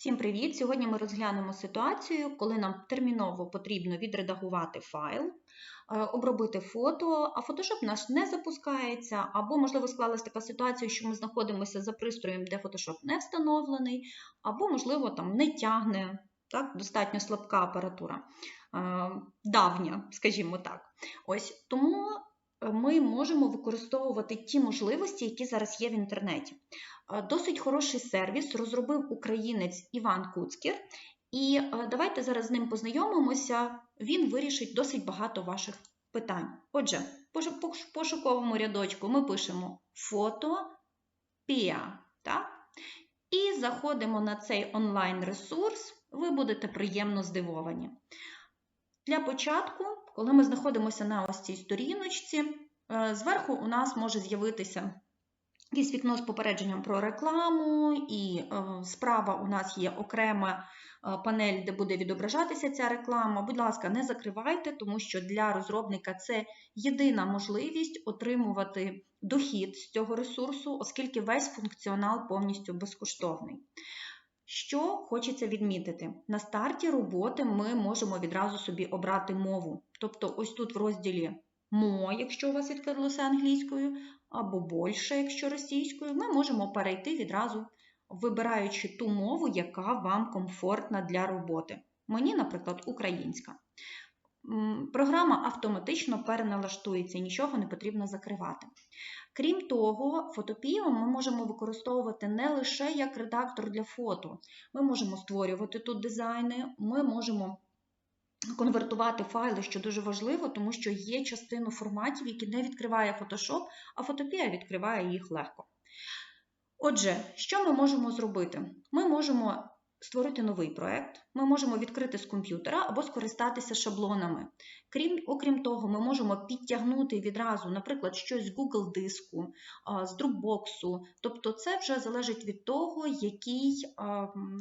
Всім привіт! Сьогодні ми розглянемо ситуацію, коли нам терміново потрібно відредагувати файл, е, обробити фото, а Photoshop наш не запускається, або, можливо, склалася така ситуація, що ми знаходимося за пристроєм, де Photoshop не встановлений, або, можливо, там не тягне так, достатньо слабка апаратура, е, давня, скажімо так. Ось Тому ми можемо використовувати ті можливості, які зараз є в інтернеті. Е, досить хороший сервіс розробив українець Іван Куцкір, і е, давайте зараз з ним познайомимося. Він вирішить досить багато ваших питань. Отже, по пошуковому рядочку ми пишемо фото Піа. Так? І заходимо на цей онлайн-ресурс, ви будете приємно здивовані. Для початку, коли ми знаходимося на ось цій сторіночці, е, зверху у нас може з'явитися якесь вікно з попередженням про рекламу, і е, справа у нас є окрема е, панель, де буде відображатися ця реклама. Будь ласка, не закривайте, тому що для розробника це єдина можливість отримувати дохід з цього ресурсу, оскільки весь функціонал повністю безкоштовний. Що хочеться відмітити, на старті роботи ми можемо відразу собі обрати мову. Тобто, ось тут в розділі мо, якщо у вас відкрилося англійською, або більше, якщо російською, ми можемо перейти відразу, вибираючи ту мову, яка вам комфортна для роботи. Мені, наприклад, українська. Програма автоматично переналаштується, нічого не потрібно закривати. Крім того, фотопіо ми можемо використовувати не лише як редактор для фото. Ми можемо створювати тут дизайни, ми можемо конвертувати файли, що дуже важливо, тому що є частину форматів, які не відкриває Photoshop, а фотопія відкриває їх легко. Отже, що ми можемо зробити? Ми можемо створити новий проєкт, ми можемо відкрити з комп'ютера або скористатися шаблонами. Крім, Окрім того, ми можемо підтягнути відразу, наприклад, щось з Google диску, з Dropbox. Тобто це вже залежить від того, який,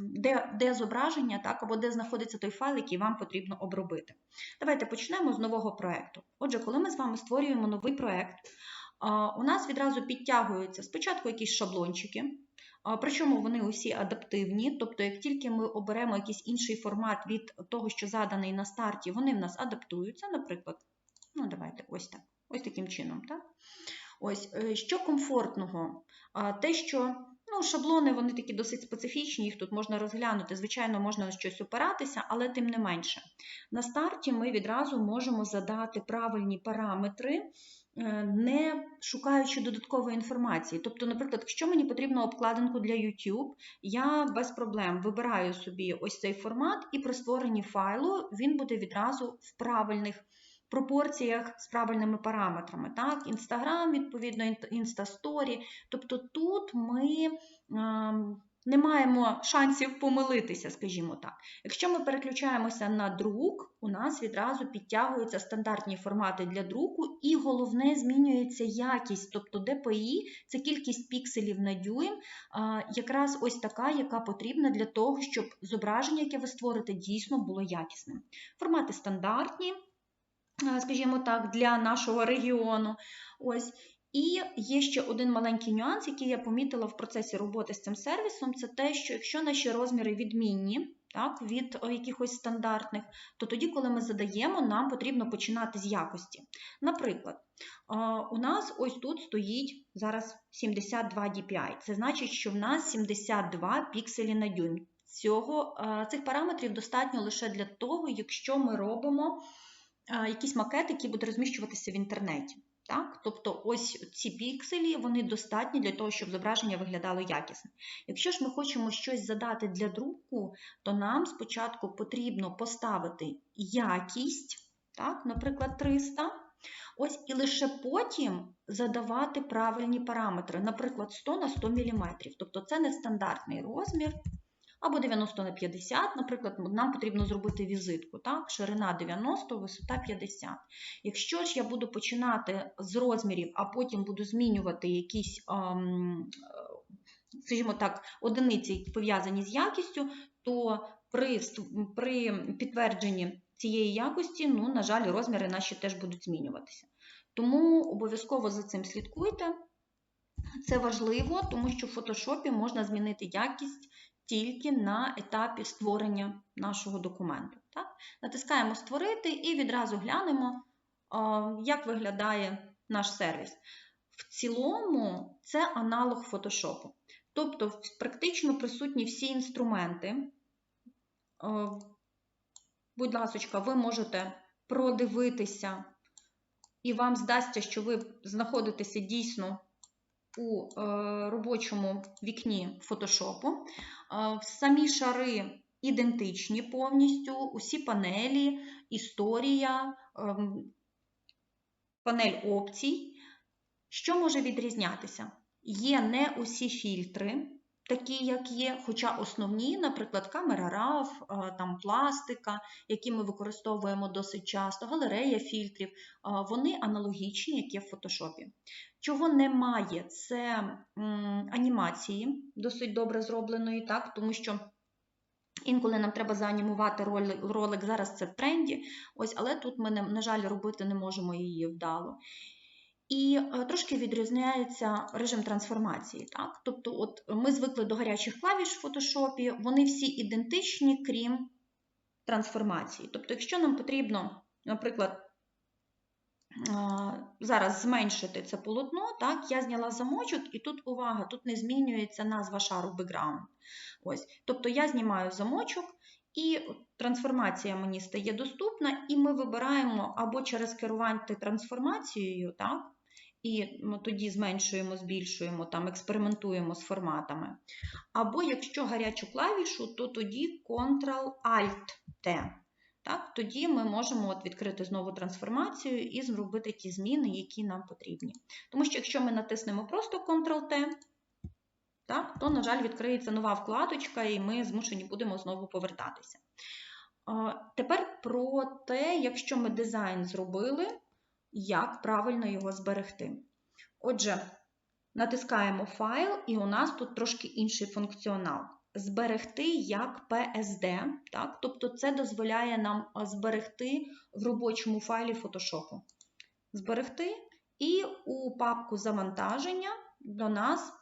де де зображення, так, або де знаходиться той файл, який вам потрібно обробити. Давайте почнемо з нового проєкту. Отже, коли ми з вами створюємо новий проєкт, у нас відразу підтягуються спочатку якісь шаблончики. Причому вони усі адаптивні, тобто, як тільки ми оберемо якийсь інший формат від того, що заданий на старті, вони в нас адаптуються, наприклад, ну, давайте ось так, ось таким чином. так? Ось, е, Що комфортного? Те, що ну, шаблони вони такі досить специфічні, їх тут можна розглянути. Звичайно, можна на щось опиратися, але тим не менше. На старті ми відразу можемо задати правильні параметри. Е, не шукаючи додаткової інформації. Тобто, наприклад, якщо мені потрібно обкладинку для YouTube, я без проблем вибираю собі ось цей формат, і при створенні файлу він буде відразу в правильних пропорціях з правильними параметрами. Так, Інстаграм, відповідно, інстасторі. Тобто тут ми. Ем, не маємо шансів помилитися, скажімо так. Якщо ми переключаємося на друк, у нас відразу підтягуються стандартні формати для друку, і головне, змінюється якість, тобто DPI це кількість пікселів на дюйм, якраз ось така, яка потрібна для того, щоб зображення, яке ви створите, дійсно було якісним. Формати стандартні. Скажімо так, для нашого регіону. Ось. І є ще один маленький нюанс, який я помітила в процесі роботи з цим сервісом, це те, що якщо наші розміри відмінні так, від якихось стандартних, то тоді, коли ми задаємо, нам потрібно починати з якості. Наприклад, у нас ось тут стоїть зараз 72 DPI. Це значить, що в нас 72 пікселі на дюйм. Цього, Цих параметрів достатньо лише для того, якщо ми робимо якісь макети, які будуть розміщуватися в інтернеті. Так? Тобто ось ці пікселі вони достатні для того, щоб зображення виглядало якісно. Якщо ж ми хочемо щось задати для друку, то нам спочатку потрібно поставити якість, так? наприклад, 300. Ось І лише потім задавати правильні параметри, наприклад, 100 на 100 мм. Тобто це не стандартний розмір або 90 на 50, наприклад, нам потрібно зробити візитку, так? ширина 90, висота 50. Якщо ж я буду починати з розмірів, а потім буду змінювати якісь, ем, скажімо так, одиниці пов'язані з якістю, то при, при підтвердженні цієї якості, ну, на жаль, розміри наші теж будуть змінюватися. Тому обов'язково за цим слідкуйте. Це важливо, тому що в фотошопі можна змінити якість тільки на етапі створення нашого документу. Так? Натискаємо Створити і відразу глянемо, як виглядає наш сервіс. В цілому це аналог фотошопу. Тобто, практично присутні всі інструменти. Будь ласка, ви можете продивитися, і вам здасться, що ви знаходитеся дійсно у е, робочому вікні фотошопу. Е, Самі шари ідентичні повністю, усі панелі, історія, ем, панель опцій. Що може відрізнятися? Є не усі фільтри, такі, як є, хоча основні, наприклад, камера RAW, е, там пластика, які ми використовуємо досить часто, галерея фільтрів, вони аналогічні, як є в фотошопі. Чого немає, це анімації, досить добре зробленої, так, тому що. Інколи нам треба заанімувати ролик, зараз це в тренді, ось, але тут ми, на жаль, робити не можемо її вдало. І е, трошки відрізняється режим трансформації. Так? Тобто, от ми звикли до гарячих клавіш в фотошопі, вони всі ідентичні, крім трансформації. Тобто, якщо нам потрібно, наприклад, зараз зменшити це полотно, так, я зняла замочок, і тут увага, тут не змінюється назва шару. Ось. Тобто я знімаю замочок, і трансформація мені стає доступна, і ми вибираємо або через керування трансформацією, так, і тоді зменшуємо, збільшуємо, там, експериментуємо з форматами. Або якщо гарячу клавішу, то тоді Ctrl-Alt-T. Так, тоді ми можемо от відкрити знову трансформацію і зробити ті зміни, які нам потрібні. Тому що якщо ми натиснемо просто Ctrl-T, то, на жаль, відкриється нова вкладочка, і ми змушені будемо знову повертатися. Тепер про те, якщо ми дизайн зробили, як правильно його зберегти. Отже, натискаємо файл, і у нас тут трошки інший функціонал. Зберегти як PSD, так? тобто це дозволяє нам зберегти в робочому файлі Photoshop. Зберегти, і у папку завантаження до нас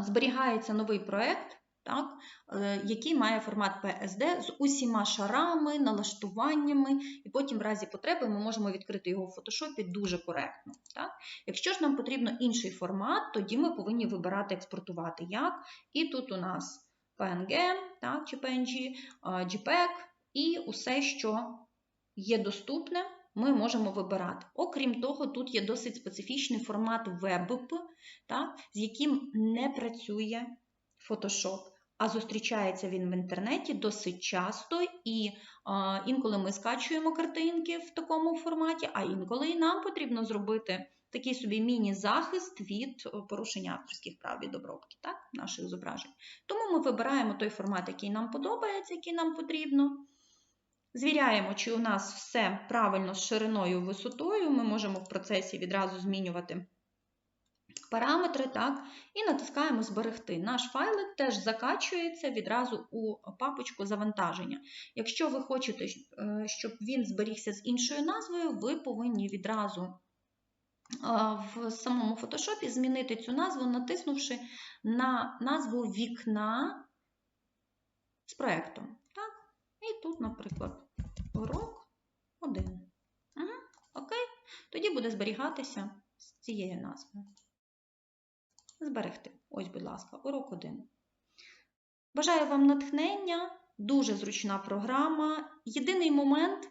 зберігається новий проект, так, е, який має формат PSD з усіма шарами, налаштуваннями, і потім, в разі потреби, ми можемо відкрити його в фотошопі дуже коректно. Так. Якщо ж нам потрібно інший формат, тоді ми повинні вибирати експортувати як. І тут у нас PNG так, чи PNG, а, JPEG і усе, що є доступне, ми можемо вибирати. Окрім того, тут є досить специфічний формат WebP, так, з яким не працює Photoshop, а зустрічається він в інтернеті досить часто, і а, інколи ми скачуємо картинки в такому форматі, а інколи і нам потрібно зробити такий собі міні-захист від порушення авторських прав від обробки так, наших зображень. Тому ми вибираємо той формат, який нам подобається, який нам потрібно. Звіряємо, чи у нас все правильно з шириною висотою. Ми можемо в процесі відразу змінювати параметри, так, і натискаємо Зберегти. Наш файлик теж закачується відразу у папочку завантаження. Якщо ви хочете, е, щоб він зберігся з іншою назвою, ви повинні відразу е, в самому фотошопі змінити цю назву, натиснувши на назву вікна з проєктом. Так? І тут, наприклад, урок 1. Угу. Окей, тоді буде зберігатися з цією назвою. Зберегти. Ось, будь ласка, урок 1. Бажаю вам натхнення, дуже зручна програма. Єдиний момент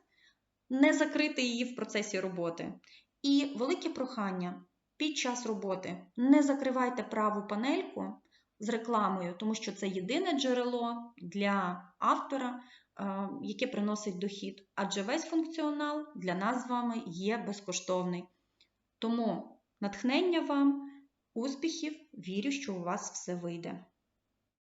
не закрити її в процесі роботи. І велике прохання під час роботи не закривайте праву панельку з рекламою, тому що це єдине джерело для автора, е, яке приносить дохід. Адже весь функціонал для нас з вами є безкоштовний. Тому натхнення вам! Успіхів! Вірю, що у вас все вийде.